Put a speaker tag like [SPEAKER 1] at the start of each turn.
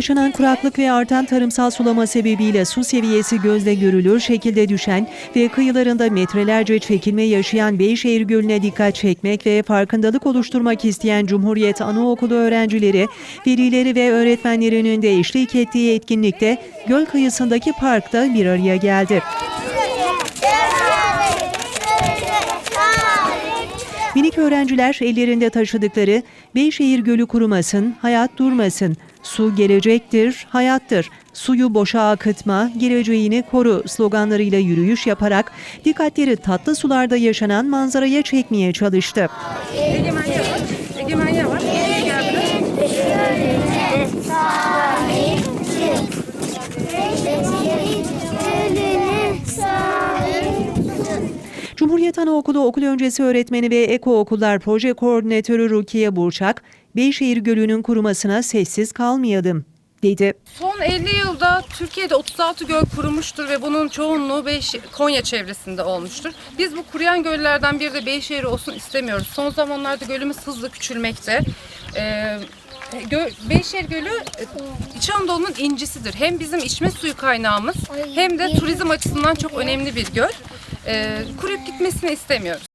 [SPEAKER 1] yaşanan kuraklık ve artan tarımsal sulama sebebiyle su seviyesi gözle görülür şekilde düşen ve kıyılarında metrelerce çekilme yaşayan Beyşehir Gölü'ne dikkat çekmek ve farkındalık oluşturmak isteyen Cumhuriyet Anaokulu öğrencileri, velileri ve öğretmenlerinin de eşlik ettiği etkinlikte göl kıyısındaki parkta bir araya geldi. Minik öğrenciler ellerinde taşıdıkları Beyşehir Gölü kurumasın, hayat durmasın, su gelecektir, hayattır, suyu boşa akıtma, geleceğini koru sloganlarıyla yürüyüş yaparak dikkatleri tatlı sularda yaşanan manzaraya çekmeye çalıştı.
[SPEAKER 2] Egemen Yavaş. Egemen Yavaş. Geldi.
[SPEAKER 1] Cumhuriyet Anaokulu okul öncesi öğretmeni ve Eko Okullar Proje Koordinatörü Rukiye Burçak, Beyşehir Gölü'nün kurumasına sessiz kalmayalım dedi.
[SPEAKER 2] Son 50 yılda Türkiye'de 36 göl kurumuştur ve bunun çoğunluğu Beyş Konya çevresinde olmuştur. Biz bu kuruyan göllerden biri de Beyşehir olsun istemiyoruz. Son zamanlarda gölümüz hızlı küçülmekte. Ee, Gö- Beyşehir Gölü e, İç Anadolu'nun incisidir. Hem bizim içme suyu kaynağımız hem de turizm açısından çok önemli bir göl. Ee, kuruyup gitmesini istemiyoruz.